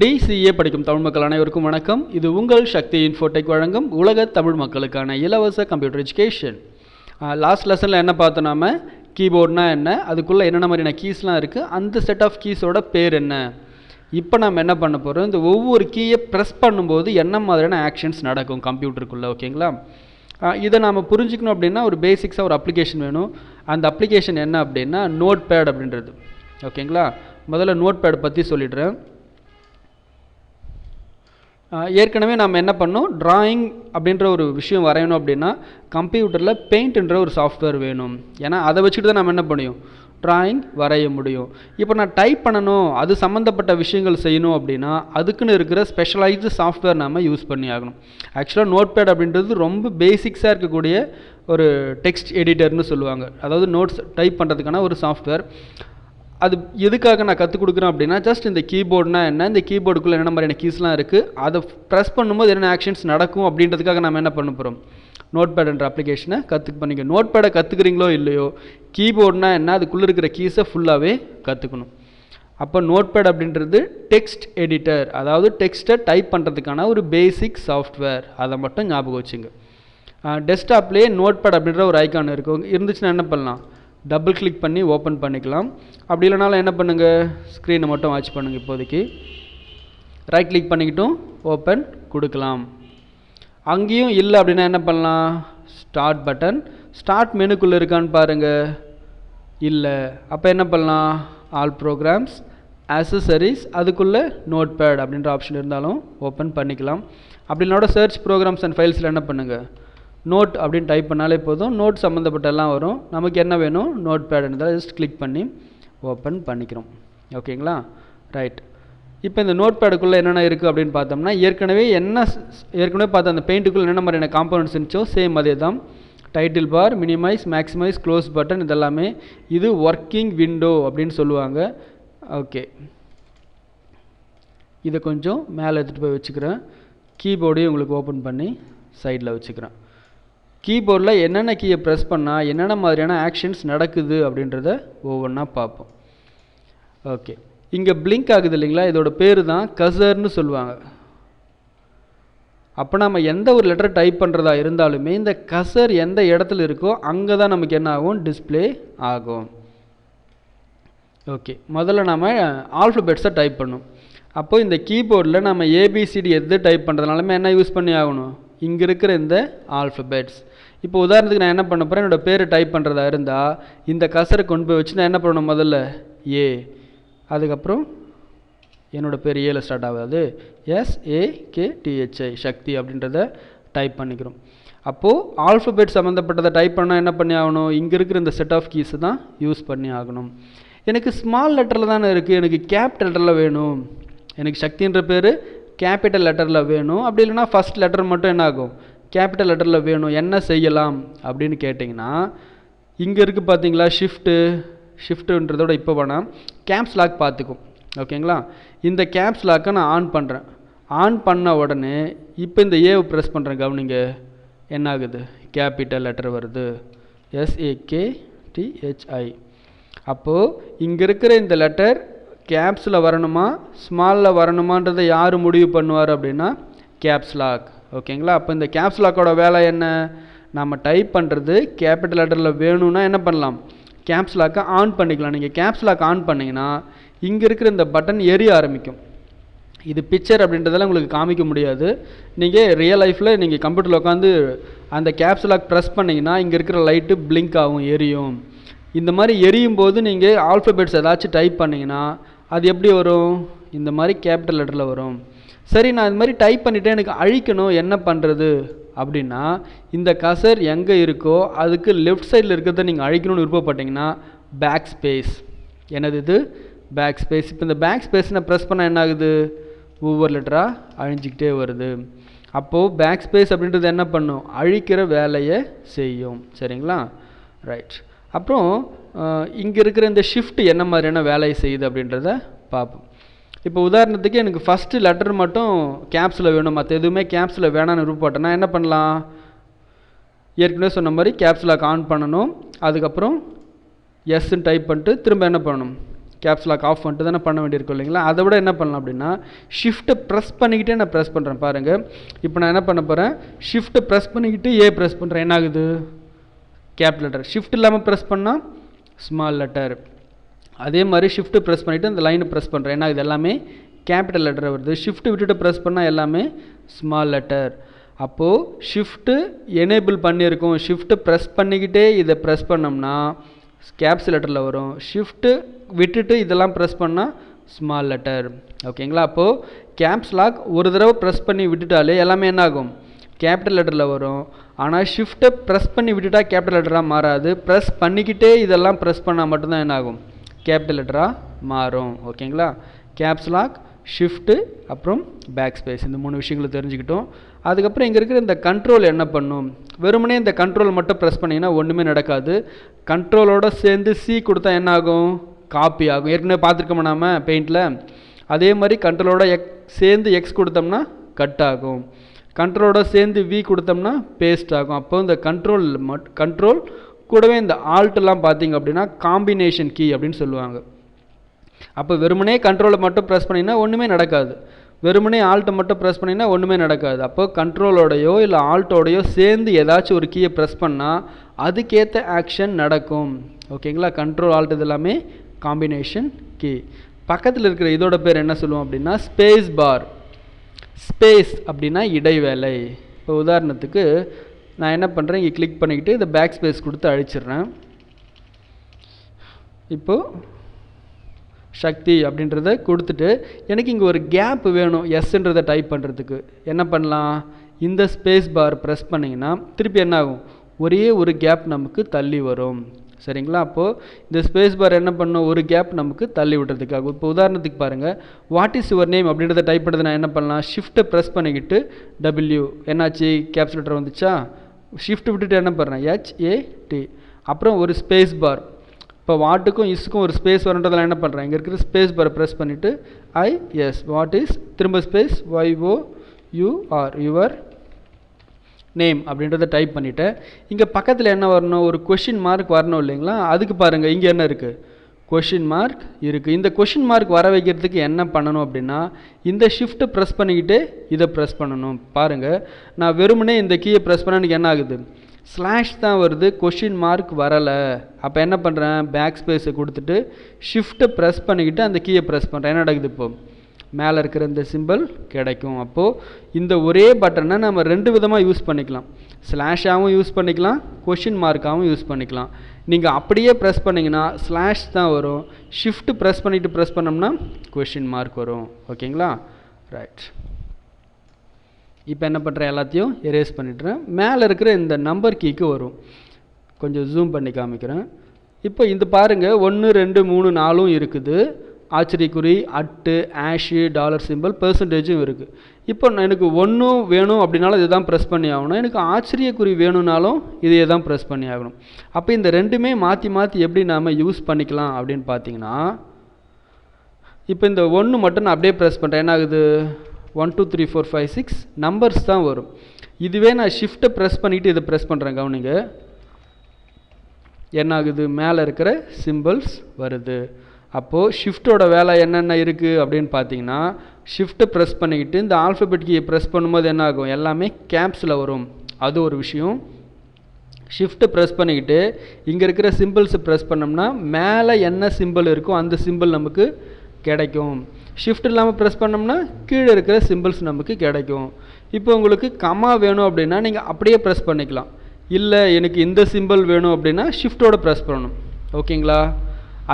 TCA படிக்கும் தமிழ் மக்கள் அனைவருக்கும் வணக்கம். இது உங்கள் சக்தி இன்ஃபோடெக் வழங்கும் உலக தமிழ் மக்களுக்கான இலவச கம்ப்யூட்டர் எஜுகேஷன் லாஸ்ட் லெசனில் என்ன பார்த்தோம் நாம? கீபோர்ட்னா என்ன? அதுக்குள்ளே என்னென்ன மாதிரியான கீஸ்லாம் இருக்குது அந்த செட் ஆஃப் கீஸோட பேர் என்ன? இப்போ நம்ம என்ன பண்ண போகிறோம் இந்த ஒவ்வொரு கீயை ப்ரெஸ் பண்ணும்போது என்ன மாதிரியான ஆக்ஷன்ஸ் நடக்கும் கம்ப்யூட்டருக்குள்ளே ஓகேங்களா இதை நாம் புரிஞ்சுக்கணும் அப்படின்னா ஒரு பேசிக்ஸாக ஒரு அப்ளிகேஷன் வேணும். அந்த அப்ளிகேஷன் என்ன அப்படின்னா நோட் பேட் அப்படின்றது. ஓகேங்களா முதல்ல நோட் பேட் பற்றி சொல்லிடுறேன். ஏற்கனவே நம்ம என்ன பண்ணோம்? ட்ராயிங் அப்படின்ற ஒரு விஷயம் வரையணும் அப்படின்னா கம்ப்யூட்டரில் பெயிண்ட்ன்ற ஒரு சாஃப்ட்வேர் வேணும். ஏன்னா அதை வச்சுட்டு தான் நம்ம என்ன பண்ணியும்? ட்ராயிங் வரைய முடியும். இப்போ நான் டைப் பண்ணணும் அது சம்மந்தப்பட்ட விஷயங்கள் செய்யணும் அப்படின்னா அதுக்குன்னு இருக்கிற ஸ்பெஷலைஸ்டு சாஃப்ட்வேர் நம்ம யூஸ் பண்ணி ஆகணும். ஆக்சுவலாக நோட் பேட் அப்படின்றது ரொம்ப பேசிக்ஸாக இருக்கக்கூடிய ஒரு டெக்ஸ்ட் எடிட்டர்னு சொல்லுவாங்க. அதாவது நோட்ஸ் டைப் பண்ணுறதுக்கான ஒரு சாஃப்ட்வேர் அது எதுக்காக நான் கற்றுக் கொடுக்குறேன் அப்படின்னா ஜஸ்ட் இந்த கீபோர்டுனா என்ன இந்த கீபோர்டுக்குள்ளே என்ன மாதிரியான கீஸ்லாம் இருக்குது அதை ப்ரெஸ் பண்ணும்போது என்னென்ன ஆக்ஷன்ஸ் நடக்கும் அப்படின்றதுக்காக நம்ம என்ன பண்ண போகிறோம் நோட் பேடுன்ற அப்ளிகேஷனை கற்றுக்க பண்ணிக்க நோட் பேடை கற்றுக்குறீங்களோ இல்லையோ கீபோர்டுனா என்ன அதுக்குள்ளே இருக்கிற கீஸை ஃபுல்லாகவே கற்றுக்கணும் அப்போ நோட் பேட் அப்படின்றது டெக்ஸ்ட் எடிட்டர் அதாவது டெக்ஸ்ட்டை டைப் பண்ணுறதுக்கான ஒரு பேசிக் சாஃப்ட்வேர் அதை மட்டும் ஞாபகம் வச்சுங்க. டெஸ்க்டாப்லேயே நோட் பேட் அப்படின்ற ஒரு ஐக்கான் இருக்கும் இருந்துச்சுன்னா என்ன பண்ணலாம்? டபுள் கிளிக் பண்ணி ஓப்பன் பண்ணிக்கலாம். அப்படி இல்லைனாலும் என்ன பண்ணுங்கள் ஸ்க்ரீனை மட்டும் வாட்ச் பண்ணுங்கள் இப்போதைக்கு. ரைட் கிளிக் பண்ணிக்கிட்டும் ஓப்பன் கொடுக்கலாம். அங்கேயும் இல்லை அப்படின்னா என்ன பண்ணலாம்? ஸ்டார்ட் பட்டன் ஸ்டார்ட் மெனுக்குள்ளே இருக்கான்னு பாருங்கள் இல்லை. அப்போ என்ன பண்ணலாம்? ஆல் ப்ரோக்ராம்ஸ் ஆசசரிஸ் அதுக்குள்ளே நோட் பேட் அப்படின்ற ஆப்ஷன் இருந்தாலும் ஓப்பன் பண்ணிக்கலாம். அப்படி இல்லைனோட சர்ச் ப்ரோக்ராம்ஸ் அண்ட் ஃபைல்ஸில் என்ன பண்ணுங்கள் நோட் அப்படின்னு டைப் பண்ணாலே போதும். நோட் சம்மந்தப்பட்டெல்லாம் வரும். நமக்கு என்ன வேணும்? நோட் பேடுன்றதை ஜஸ்ட் கிளிக் பண்ணி ஓப்பன் பண்ணிக்கிறோம். ஓகேங்களா ரைட் இப்போ இந்த நோட் பேடுக்குள்ளே என்னென்ன இருக்குது அப்படின்னு பார்த்தோம்னா ஏற்கனவே என்ன ஏற்கனவே பார்த்த அந்த பெயிண்ட்டுக்குள்ளே என்னென்ன மாதிரியான காம்பனன்ட்ஸ் இருந்துச்சோ சேம் அதே தான் title bar minimize maximize close button இதெல்லாமே இது ஒர்க்கிங் விண்டோ அப்படின்னு சொல்லுவாங்க. ஓகே இதை கொஞ்சம் மேலே எடுத்துகிட்டு போய் வச்சுக்கிறேன். கீபோர்டையும் உங்களுக்கு ஓப்பன் பண்ணி சைடில் வச்சுக்கிறேன். கீபோர்டில் என்னென்ன கீயை ப்ரெஸ் பண்ணால் என்னென்ன மாதிரியான ஆக்ஷன்ஸ் நடக்குது அப்படின்றத ஒவ்வொன்றா பார்ப்போம். ஓகே இங்கே பிளிங்க் ஆகுது இல்லைங்களா? இதோட பேர் தான் கசர்னு சொல்லுவாங்க. அப்போ நம்ம எந்த ஒரு லெட்டர் டைப் பண்ணுறதா இருந்தாலுமே இந்த கசர் எந்த இடத்துல இருக்கோ அங்கே தான் நமக்கு என்ன ஆகும்? டிஸ்ப்ளே ஆகும். ஓகே முதல்ல நம்ம ஆல்ஃபபெட்ஸை டைப் பண்ணும். அப்போ இந்த கீபோர்டில் நம்ம ஏபிசிடி எது டைப் பண்ணுறதுனாலுமே என்ன யூஸ் பண்ணி ஆகணும்? இங்கே இருக்கிற இந்த ஆல்ஃபபெட்ஸ் இப்போ உதாரணத்துக்கு நான் என்ன பண்ண போகிறேன் என்னோட பேர் டைப் பண்ணுறதா இருந்தால் இந்த கசரை கொண்டு போய் வச்சு நான் என்ன பண்ணணும் முதல்ல? ஏ அதுக்கப்புறம் என்னோட பேர் ஏல ஸ்டார்ட் ஆகாது. எஸ் சக்தி அப்படின்றத டைப் பண்ணிக்கிறோம். அப்போது ஆல்ஃபபெட் சம்மந்தப்பட்டதை டைப் பண்ணால் என்ன பண்ணி ஆகணும்? இங்கே இருக்கிற இந்த செட் ஆஃப் கீஸ் தான் யூஸ் பண்ணி ஆகணும். எனக்கு ஸ்மால் லெட்டரில் தானே இருக்குது எனக்கு கேபிட்டல் லெட்டரில் வேணும். எனக்கு சக்தின்ற பேர் கேபிட்டல் லெட்டரில் வேணும். அப்படி இல்லைன்னா ஃபஸ்ட் லெட்டர் மட்டும் என்ன ஆகும்? கேபிட்டல் லெட்டரில் வேணும் என்ன செய்யலாம் அப்படின்னு கேட்டிங்கன்னா இங்கே இருக்குது பார்த்தீங்களா ஷிஃப்ட்டு ஷிஃப்ட்டுன்றதோட இப்போ வேணாம் கேம்ப்ஸ் லாக் பார்த்துக்கும் ஓகேங்களா இந்த கேம்ப்ஸ் லாக்கை நான் ஆன் பண்ணுறேன் ஆன் பண்ண உடனே இப்போ இந்த ஏவை ப்ரெஸ் பண்ணுறேன் கவனிங்க. என்ன ஆகுது கேபிட்டல் லெட்டர் வருது எஸ்ஏகே டிஹெச்ஐ அப்போது இங்கே இருக்கிற இந்த லெட்டர் கேப்ஸில் வரணுமா ஸ்மாலில் வரணுமான்றதை யார் முடிவு பண்ணுவார் அப்படின்னா கேப்ஸ் லாக் ஓகேங்களா? அப்போ இந்த கேப்ஸ் லாக்கோட வேலை என்ன? நம்ம டைப் பண்ணுறது கேபிட்டல் லெட்டரில் வேணும்னா என்ன பண்ணலாம்? கேப்ஸ் லாக்கை ஆன் பண்ணிக்கலாம். நீங்கள் கேப்ஸ் லாக் ஆன் பண்ணிங்கன்னா இங்கே இருக்கிற இந்த பட்டன் எரிய ஆரம்பிக்கும். இது பிக்சர் அப்படின்றதெல்லாம் உங்களுக்கு காமிக்க முடியாது. நீங்கள் ரியல் லைஃப்பில் நீங்கள் கம்ப்யூட்டரில் உட்காந்து அந்த கேப்ஸ் லாக் ப்ரெஸ் பண்ணிங்கன்னா இங்கே இருக்கிற லைட்டு பிளிங்க் ஆகும் எரியும். இந்த மாதிரி எரியும் போது நீங்கள் ஆல்ஃபபெட்ஸ் ஏதாச்சும் டைப் பண்ணிங்கன்னா அது எப்படி வரும்? இந்த மாதிரி கேபிட்டல் லெட்டரில் வரும். சரி நான் இது மாதிரி டைப் பண்ணிவிட்டேன் எனக்கு அழிக்கணும் என்ன பண்ணுறது அப்படின்னா இந்த கசர் எங்கே இருக்கோ அதுக்கு லெஃப்ட் சைடில் இருக்கிறத நீங்கள் அழிக்கணும்னு விருப்பப்பட்டீங்கன்னா பேக் ஸ்பேஸ் என்னது இது? பேக் ஸ்பேஸ் இப்போ இந்த பேக் ஸ்பேஸ் நான் ப்ரெஸ் பண்ணால் என்ன ஆகுது? ஒவ்வொரு லெட்டராக அழிஞ்சிக்கிட்டே வருது. அப்போது பேக் ஸ்பேஸ் அப்படின்றது என்ன பண்ணும்? அழிக்கிற வேலையை செய்யும். சரிங்களா? ரைட் அப்புறம் இங்கே இருக்கிற இந்த ஷிஃப்ட் என்ன மாதிரியான வேலையை செய்யுது அப்படின்றத பார்ப்போம். இப்போ உதாரணத்துக்கு எனக்கு ஃபஸ்ட்டு லெட்டர் மட்டும் கேப்ஸில் வேணும். மற்ற எதுவுமே கேப்ஸில் வேணாம்னு விருப்பப்பட்டேன்னா என்ன பண்ணலாம்? ஏற்கனவே சொன்ன மாதிரி கேப்ஸில் ஆன் பண்ணணும். அதுக்கப்புறம் எஸ்ன்னு டைப் பண்ணிட்டு திரும்ப என்ன பண்ணணும்? கேப்ஸ் லாக் ஆஃப் பண்ணிட்டு தானே பண்ண வேண்டியிருக்கும் இல்லைங்களா? அதை விட என்ன பண்ணலாம் அப்படின்னா ஷிஃப்ட்டை ப்ரெஸ் பண்ணிக்கிட்டே நான் ப்ரெஸ் பண்ணுறேன் பாருங்கள் இப்போ நான் என்ன பண்ண போகிறேன் ஷிஃப்ட்டை ப்ரெஸ் பண்ணிக்கிட்டு ஏ ப்ரெஸ் பண்ணுறேன் என்ன ஆகுது கேப் லெட்டர் ஷிஃப்ட் இல்லாமல் ப்ரெஸ் பண்ணால் ஸ்மால் லெட்டர் அதே மாதிரி ஷிஃப்ட்டு ப்ரெஸ் பண்ணிவிட்டு அந்த லைனை ப்ரெஸ் பண்ணுறேன் ஏன்னா இது எல்லாமே கேபிட்டல் லெட்டர் வருது. ஷிஃப்ட் விட்டுட்டு ப்ரெஸ் பண்ணால் எல்லாமே ஸ்மால் லெட்டர் அப்போது ஷிஃப்ட்டு எனேபிள் பண்ணியிருக்கோம். ஷிஃப்ட்டு ப்ரெஸ் பண்ணிக்கிட்டே இதை ப்ரெஸ் பண்ணோம்னா கேப்ஸ் லெட்டரில் வரும். ஷிஃப்ட்டு விட்டுட்டு இதெல்லாம் ப்ரெஸ் பண்ணால் ஸ்மால் லெட்டர் ஓகேங்களா அப்போது கேப்ஸ் லாக் ஒரு தடவை ப்ரெஸ் பண்ணி விட்டுட்டாலே எல்லாமே என்ன ஆகும்? கேபிட்டல் லெட்டரில் வரும். ஆனால் ஷிஃப்ட்டை ப்ரெஸ் பண்ணி விட்டுட்டா கேபிட்டல் லெட்டராக மாறாது. ப்ரெஸ் பண்ணிக்கிட்டே இதெல்லாம் ப்ரெஸ் பண்ணால் மட்டும்தான் என்ன ஆகும்? கேபிட்டல் லெட்டராக மாறும். ஓகேங்களா கேப்ஸ்லாக் ஷிஃப்ட்டு அப்புறம் பேக் ஸ்பேஸ் இந்த மூணு விஷயங்களை தெரிஞ்சுக்கிட்டோம். அதுக்கப்புறம் இங்கே இருக்கிற இந்த கண்ட்ரோல் என்ன பண்ணும்? வெறுமனே இந்த கண்ட்ரோல் மட்டும் ப்ரெஸ் பண்ணிங்கன்னா ஒன்றுமே நடக்காது. கண்ட்ரோலோடு சேர்ந்து சி கொடுத்தா என்ன ஆகும்? காப்பி ஆகும். ஏற்கனவே பார்த்துருக்கோம் நாம பெயிண்டில் அதே மாதிரி கண்ட்ரோலோட எக் சேர்ந்து எக்ஸ் கொடுத்தோம்னா கட் ஆகும். கண்ட்ரோலோட சேர்ந்து வி கொடுத்தோம்னா பேஸ்ட் ஆகும். அப்போ இந்த கண்ட்ரோல் மட் கண்ட்ரோல் கூடவே இந்த ஆல்ட்லாம் பார்த்தீங்க அப்படின்னா காம்பினேஷன் கீ அப்படின்னு சொல்லுவாங்க. அப்போ வெறுமனே கண்ட்ரோலை மட்டும் ப்ரெஸ் பண்ணிங்கன்னா ஒன்றுமே நடக்காது. வெறுமனே ஆல்ட்டை மட்டும் ப்ரெஸ் பண்ணிங்கன்னா ஒன்றுமே நடக்காது. அப்போ கண்ட்ரோலோடையோ இல்லை ஆல்ட்டோடையோ சேர்ந்து ஏதாச்சும் ஒரு கீயை ப்ரெஸ் பண்ணால் அதுக்கேற்ற ஆக்ஷன் நடக்கும். ஓகேங்களா கண்ட்ரோல் ஆல்ட் இது எல்லாமே காம்பினேஷன் கீ பக்கத்தில் இருக்கிற இதோட பேர் என்ன சொல்லுவோம் அப்படின்னா ஸ்பேஸ் பார் ஸ்பேஸ் அப்படின்னா இடைவேளை. இப்போ உதாரணத்துக்கு நான் என்ன பண்ணுறேன் இங்கே கிளிக் பண்ணிக்கிட்டு இந்த பேக் ஸ்பேஸ் கொடுத்து அழிச்சிடுறேன். இப்போது சக்தி அப்படின்றத கொடுத்துட்டு எனக்கு இங்கே ஒரு கேப் வேணும் எஸ்ன்றதை டைப் பண்ணுறதுக்கு என்ன பண்ணலாம்? இந்த ஸ்பேஸ் பார் ப்ரெஸ் பண்ணிங்கன்னா திருப்பி என்ன ஆகும்? ஒரே ஒரு கேப் நமக்கு தள்ளி வரும். சரிங்களா? அப்போது இந்த ஸ்பேஸ் பார் என்ன பண்ணும்? ஒரு கேப் நமக்கு தள்ளி விடுறதுக்காக. இப்போ உதாரணத்துக்கு பாருங்கள் வாட் இஸ் யுவர் நேம் அப்படின்றத டைப் பண்ணுறது நான் என்ன பண்ணலாம்? ஷிஃப்ட்டை ப்ரெஸ் பண்ணிக்கிட்டு டபிள்யூ என்னாச்சு? கேப்ஸ் லெட்டர் வந்துச்சா? ஷிஃப்ட் விட்டுட்டு என்ன பண்ணுறேன் ஹெச்ஏடி அப்புறம் ஒரு ஸ்பேஸ் பார் இப்போ வாட்டுக்கும் இஸ்க்கும் ஒரு ஸ்பேஸ் வரன்றதெல்லாம் என்ன பண்ணுறேன் இங்கே இருக்கிற ஸ்பேஸ் பார் ப்ரெஸ் பண்ணிவிட்டு ஐ எஸ் வாட் இஸ் திரும்ப space Y O U R U R your name அப்படின்றத டைப் பண்ணிவிட்டேன் இங்கே பக்கத்தில் என்ன வரணும்? ஒரு கொஷின் மார்க் வரணும் இல்லைங்களா? அதுக்கு பாருங்கள் இங்கே என்ன இருக்குது கொஷின் மார்க் இருக்குது இந்த கொஷின் மார்க் வர வைக்கிறதுக்கு என்ன பண்ணணும் அப்படின்னா இந்த ஷிஃப்ட்டை ப்ரெஸ் பண்ணிக்கிட்டு இதை ப்ரெஸ் பண்ணணும். பாருங்கள் நான் வெறுமனே இந்த கீயை ப்ரெஸ் பண்ண எனக்கு என்ன ஆகுது? ஸ்லாஷ் தான் வருது கொஷின் மார்க் வரலை. அப்போ என்ன பண்ணுறேன் பேக் ஸ்பேஸை கொடுத்துட்டு ஷிஃப்ட்டை ப்ரெஸ் பண்ணிக்கிட்டு அந்த கீயை ப்ரெஸ் பண்ணுறேன் என்ன நடக்குது இப்போது மேலே இருக்கிற இந்த சிம்பிள் கிடைக்கும். அப்போது இந்த ஒரே பட்டனை நம்ம ரெண்டு விதமாக யூஸ் பண்ணிக்கலாம். ஸ்லாஷாகவும் யூஸ் பண்ணிக்கலாம் கொஷின் மார்க்காகவும் யூஸ் பண்ணிக்கலாம். நீங்கள் அப்படியே ப்ரெஸ் பண்ணிங்கன்னா ஸ்லாஷ் தான் வரும். ஷிஃப்ட் ப்ரெஸ் பண்ணிவிட்டு ப்ரெஸ் பண்ணோம்னா கொஷின் மார்க் வரும். ஓகேங்களா? ரைட் இப்போ என்ன பண்ணுறேன் எல்லாத்தையும்? எரேஸ் பண்ணிடுறேன். மேலே இருக்கிற இந்த நம்பர் கீக்கு வரும். கொஞ்சம் ஜூம் பண்ணி காமிக்கிறேன். இப்போ இந்த பாருங்கள் ஒன்று ரெண்டு மூணு நாலும் இருக்குது. ஆச்சரியக்குறி அட்டு ஆஷு டாலர் சிம்பிள் பெர்சன்டேஜும் இருக்குது இப்போ நான் எனக்கு ஒன்றும் வேணும் அப்படின்னாலும் இதை தான் ப்ரெஸ் பண்ணி ஆகணும். எனக்கு ஆச்சரியக்குறி வேணும்னாலும் இதையே தான் ப்ரெஸ் பண்ணி ஆகணும். அப்போ இந்த ரெண்டுமே மாற்றி மாற்றி எப்படி நாம் யூஸ் பண்ணிக்கலாம் அப்படின்னு பார்த்தீங்கன்னா இப்போ இந்த ஒன்று மட்டும் நான் அப்படியே ப்ரெஸ் பண்ணுறேன் என்ன ஆகுது? One two three four five six numbers தான் வரும். இதுவே நான் ஷிஃப்ட்டை ப்ரெஸ் பண்ணிவிட்டு இதை ப்ரெஸ் பண்ணுறேன் கவனிங்க. என்ன ஆகுது? மேலே இருக்கிற சிம்பிள்ஸ் வருது. அப்போது ஷிஃப்ட்டோட வேலை என்னென்ன இருக்குது அப்படின்னு பார்த்தீங்கன்னா ஷிஃப்ட்டை ப்ரெஸ் பண்ணிக்கிட்டு இந்த ஆல்ஃபபெட் கீயை ப்ரெஸ் பண்ணும்போது என்ன ஆகும்? எல்லாமே கேப்ஸில் வரும். அது ஒரு விஷயம். ஷிஃப்ட்டை ப்ரெஸ் பண்ணிக்கிட்டு இங்கே இருக்கிற சிம்பிள்ஸை ப்ரெஸ் பண்ணோம்னா மேலே என்ன சிம்பிள் இருக்கோ அந்த சிம்பிள் நமக்கு கிடைக்கும். ஷிஃப்ட் இல்லாமல் ப்ரெஸ் பண்ணோம்னா கீழே இருக்கிற சிம்பிள்ஸ் நமக்கு கிடைக்கும். இப்போ உங்களுக்கு கமா வேணும் அப்படின்னா நீங்கள் அப்படியே ப்ரெஸ் பண்ணிக்கலாம். இல்லை எனக்கு இந்த சிம்பிள் வேணும் அப்படின்னா ஷிஃப்ட்டோட ப்ரெஸ் பண்ணணும். ஓகேங்களா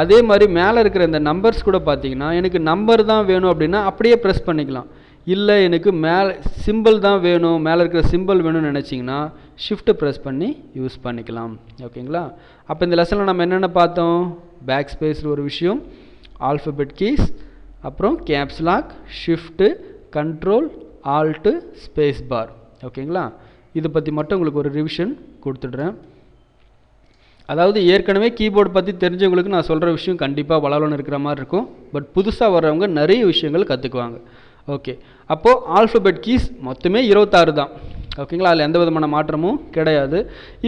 அதே மாதிரி மேலே இருக்கிற இந்த நம்பர்ஸ் கூட பார்த்தீங்கன்னா எனக்கு நம்பர் தான் வேணும் அப்படின்னா அப்படியே ப்ரெஸ் பண்ணிக்கலாம். இல்லை எனக்கு மேலே சிம்பிள் தான் வேணும் மேலே இருக்கிற சிம்பிள் வேணும்னு நினச்சிங்கன்னா ஷிஃப்ட்டு ப்ரெஸ் பண்ணி யூஸ் பண்ணிக்கலாம். ஓகேங்களா அப்போ இந்த லெசனில் நம்ம என்னென்ன பார்த்தோம்? பேக் ஸ்பேஸில் ஒரு விஷயம் ஆல்ஃபபெட் கீஸ் அப்புறம் caps lock shift control alt space bar ஓகேங்களா இதை பற்றி மட்டும் உங்களுக்கு ஒரு ரிவிஷன் கொடுத்துடுறேன். அதாவது ஏற்கனவே கீபோர்டு பற்றி தெரிஞ்சவங்களுக்கு நான் சொல்கிற விஷயம் கண்டிப்பாக வளவலன்னு இருக்கிற மாதிரி இருக்கும். பட் புதுசாக வர்றவங்க நிறைய விஷயங்கள் கற்றுக்குவாங்க ஓகே அப்போது ஆல்ஃபபெட் கீஸ் மொத்தமே இருபத்தாறு தான். ஓகேங்களா அதில் எந்த விதமான மாற்றமும் கிடையாது.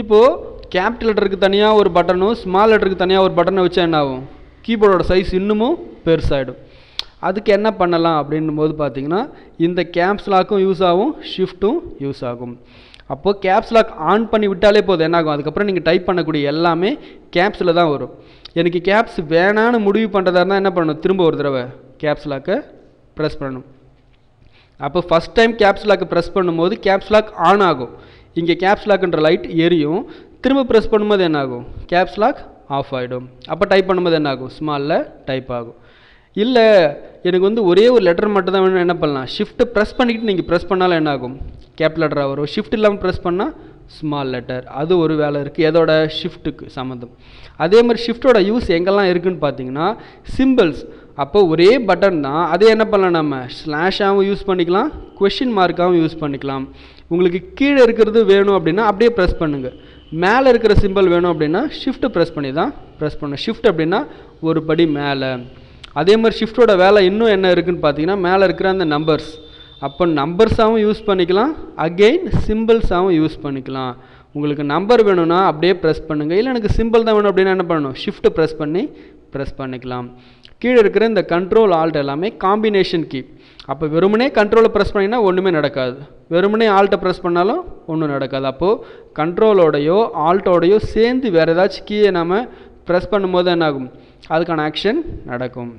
இப்போது கேபிட்டல் லெட்டருக்கு தனியாக ஒரு பட்டனும் ஸ்மால் லெட்டருக்கு தனியாக ஒரு பட்டனை வச்சா என்ன ஆகும் கீபோர்டோட சைஸ் இன்னமும் பெருசாகிடும் அதுக்கு என்ன பண்ணலாம் அப்படின்னும் போது பார்த்தீங்கன்னா இந்த கேப்ஸ் லாக்கும் யூஸ் ஆகும் ஷிஃப்ட்டும் யூஸ் ஆகும். அப்போது கேப்ஸ் லாக் ஆன் பண்ணி விட்டாலே போதும். என்னாகும்? அதுக்கப்புறம் நீங்கள் டைப் பண்ணக்கூடிய எல்லாமே கேப்ஸில் தான் வரும். எனக்கு கேப்ஸ் வேணான்னு முடிவு பண்ணுறதா இருந்தால் என்ன பண்ணணும்? திரும்ப ஒரு தடவை கேப்ஸ் லாக்கை ப்ரெஸ் பண்ணணும். அப்போ ஃபஸ்ட் டைம் கேப்ஸ் லாக்கை ப்ரெஸ் பண்ணும்போது கேப்ஸ் லாக் ஆன் ஆகும். இங்கே கேப்ஸ் லாக்ன்ற லைட் எரியும். திரும்ப ப்ரெஸ் பண்ணும்போது என்ன ஆகும் கேப்ஸ் லாக் ஆஃப் ஆகிடும் அப்போ டைப் பண்ணும்போது என்ன ஆகும் ஸ்மாலில் டைப் ஆகும். இல்லை எனக்கு வந்து ஒரே ஒரு லெட்டர் மட்டும் தான் வேணும் என்ன பண்ணலாம்? ஷிஃப்ட்டு ப்ரெஸ் பண்ணிக்கிட்டு நீங்கள் ப்ரெஸ் பண்ணாலும் என்ன ஆகும்? கேப் லெட்டராக வரும். ஷிஃப்ட் இல்லாமல் ப்ரெஸ் பண்ணால் ஸ்மால் லெட்டர் அது ஒரு வேலை இருக்குது எதோட ஷிஃப்ட்டுக்கு சம்மந்தம். அதே மாதிரி ஷிஃப்ட்டோட யூஸ் எங்கெல்லாம் இருக்குதுன்னு பார்த்தீங்கன்னா சிம்பிள்ஸ் அப்போ ஒரே பட்டன் தான். அதே என்ன பண்ணலாம் நம்ம? ஸ்லாஷாகவும் யூஸ் பண்ணிக்கலாம். கொஷின் மார்க்காகவும் யூஸ் பண்ணிக்கலாம். உங்களுக்கு கீழே இருக்கிறது வேணும் அப்படின்னா அப்படியே ப்ரெஸ் பண்ணுங்கள் மேலே இருக்கிற சிம்பிள் வேணும் அப்படின்னா ஷிஃப்ட் ப்ரெஸ் பண்ணி தான் ப்ரெஸ் பண்ணணும். ஷிஃப்ட் அப்படின்னா ஒரு படி மேலே. அதே மாதிரி ஷிஃப்ட்டோட வேலை இன்னும் என்ன இருக்குதுன்னு பார்த்தீங்கன்னா மேலே இருக்கிற அந்த நம்பர்ஸ் அப்போ நம்பர்ஸாகவும் யூஸ் பண்ணிக்கலாம். அகெயின் சிம்பிள்ஸாகவும் யூஸ் பண்ணிக்கலாம். உங்களுக்கு நம்பர் வேணும்னா அப்படியே ப்ரெஸ் பண்ணுங்கள் இல்லை எனக்கு சிம்பிள் தான் வேணும் அப்படின்னா என்ன பண்ணணும்? ஷிஃப்ட் ப்ரெஸ் பண்ணி ப்ரெஸ் பண்ணிக்கலாம். கீழே இருக்கிற இந்த கண்ட்ரோல் ஆல்ட் எல்லாமே காம்பினேஷன் கீ அப்போ வெறுமனே கண்ட்ரோலை ப்ரெஸ் பண்ணிங்கன்னா ஒன்றுமே நடக்காது. வெறுமனே ஆல்ட்டை ப்ரெஸ் பண்ணாலும் ஒன்றும் நடக்காது. அப்போது கண்ட்ரோலோடையோ ஆல்ட்டோடையோ சேர்ந்து வேறு ஏதாச்சும் கீயை நம்ம ப்ரெஸ் பண்ணும்போது என்ன ஆகும் அதுக்கான ஆக்ஷன் நடக்கும்.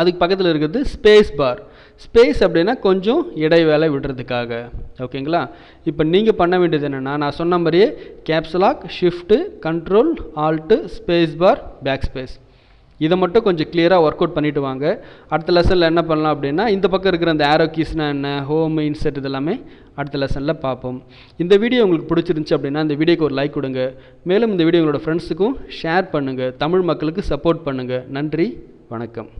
அதுக்கு பக்கத்தில் இருக்கிறது ஸ்பேஸ் பார் ஸ்பேஸ் அப்படின்னா கொஞ்சம் இடைவேளை விடுறதுக்காக. ஓகேங்களா? இப்போ நீங்கள் பண்ண வேண்டியது என்னென்னா நான் சொன்ன மாதிரியே caps lock shift control alt space bar backspace இதை மட்டும் கொஞ்சம் கிளியராக ஒர்க் அவுட் பண்ணிவிட்டு வாங்க அடுத்த லெசனில் என்ன பண்ணலாம் அப்படின்னா இந்த பக்கம் இருக்கிற அந்த ஆரோ கீஸ்னால் என்ன ஹோம் இன்செட் இதெல்லாமே அடுத்த லெசனில் பார்ப்போம். இந்த வீடியோ உங்களுக்கு பிடிச்சிருந்துச்சி அப்படின்னா இந்த வீடியோக்கு ஒரு லைக் கொடுங்க. மேலும் இந்த வீடியோ உங்களோட ஃப்ரெண்ட்ஸுக்கும் ஷேர் பண்ணுங்கள் தமிழ் மக்களுக்கு சப்போர்ட் பண்ணுங்கள் நன்றி வணக்கம்.